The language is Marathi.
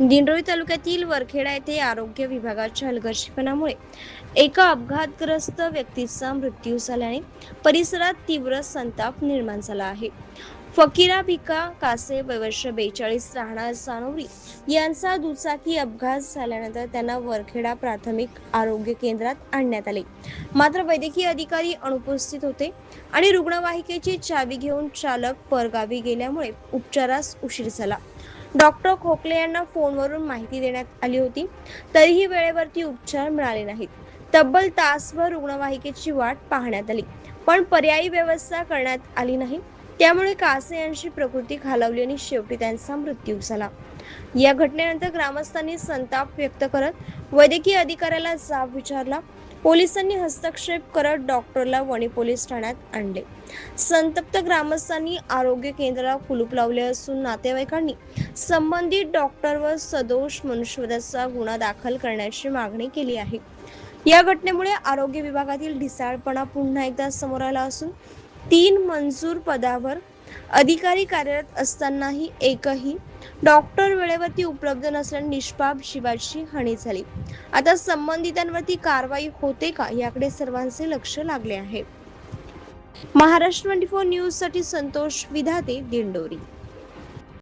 दिंडोरी तालुक्यातील वरखेडा येथे आरोग्य विभागाच्या हलगर्जीपणामुळे एका अपघातग्रस्त व्यक्तीचा मृत्यू झाल्याने परिसरात तीव्र संताप निर्माण झाला आहे. फकीरा भिका कासे वयवर्ष बेचाळीस राहणार सानोरी यांचा दुचाकी अपघात झाल्यानंतर त्यांना वरखेडा प्राथमिक आरोग्य केंद्रात आणण्यात आले. मात्र वैद्यकीय अधिकारी अनुपस्थित होते आणि रुग्णवाहिकेची चावी घेऊन चालक परगावी गेल्यामुळे उपचारास उशीर झाला. डॉक्टर खोकले यांना फोनवरून माहिती देण्यात आली होती. तरीही वेळेवरती उपचार मिळाले नाहीत. तब्बल तासभर रुग्णवाहिकेची वाट पाहण्यात आली. पण पर्यायी व्यवस्था करण्यात आली नाही. त्यामुळे कासे यांची प्रकृती खालावली आणि शेवटी त्यांचा मृत्यू झाला. या घटनेनंतर ग्रामस्थांनी संताप व्यक्त करत वैद्यकीय अधिकाऱ्याला जाब विचारला. पोलिसांनी हस्तक्षेप करत डॉक्टरला वणी पोलीस ठाण्यात आणले. संतप्त ग्रामस्थांनी आरोग्य केंद्राला कुलूप लावले असून नातेवाईकांनी संबंधित डॉक्टरवर सदोष मनुष्यवधाचा गुन्हा दाखल करण्याची मागणी केली आहे. या घटनेमुळे आरोग्य विभागातील ढिसाळपणा पुन्हा एकदा समोर आला असून तीन मंजूर पदावर अधिकारी कार्यरत असतानाही एकही डॉक्टर वेळेवरती उपलब्ध नसल्याने निष्पाप शिवाची हानी झाली. आता संबंधितांवरती कारवाई होते का? याकडे सर्वांचे लक्ष लागले आहे. महाराष्ट्र ट्वेंटी फोर न्यूजसाठी संतोष विधाते दिंडोरी.